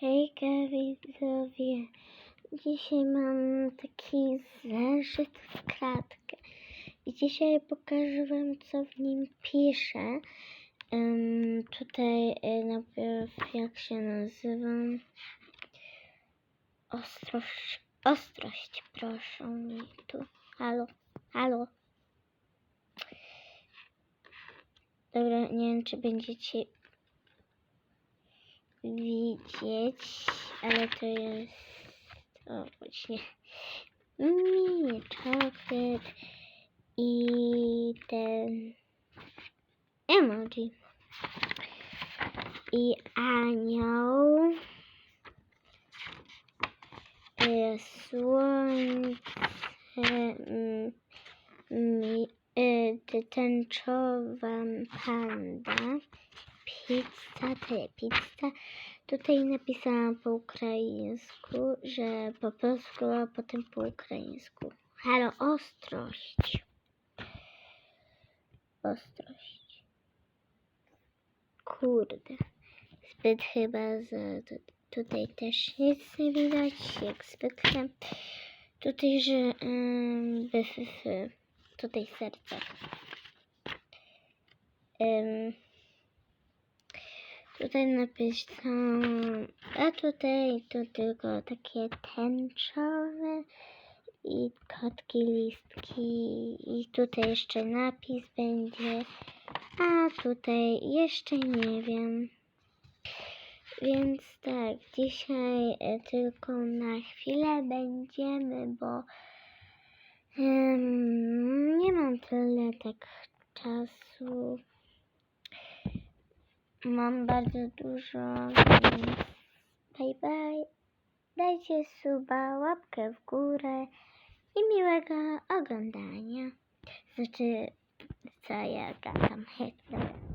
Hejka widzowie, dzisiaj mam taki zeszyt w kratkę i dzisiaj pokażę wam co w nim piszę. Em, tutaj e, najpierw jak się nazywam. Ostrość, ostrość proszę mi tu. Halo, halo. Dobra, nie wiem czy będziecie widzieć, ale to jest o właśnie. Mini czoklet i ten emoji. I anioł. E, słońce mm, mi, e, t- tęczowa panda pizza, to pizza. Tutaj napisałam po ukraińsku, że po polsku, a potem po ukraińsku. Halo, ostrość. Ostrość. Kurde. Zbyt chyba za... tu- Tutaj też nic nie widać, jak zwykle. Tutaj, że... Um, tutaj serce. Um, Tutaj napisałam, a tutaj to tylko takie tęczowe i kotki, listki i tutaj jeszcze napis będzie, a tutaj jeszcze nie wiem. Więc tak, dzisiaj e, tylko na chwilę będziemy, bo em, nie mam tyle tak czasu. Mam bardzo dużo, bye bye. Dajcie suba, łapkę w górę i miłego oglądania. Znaczy, co ja gadam. Dobra.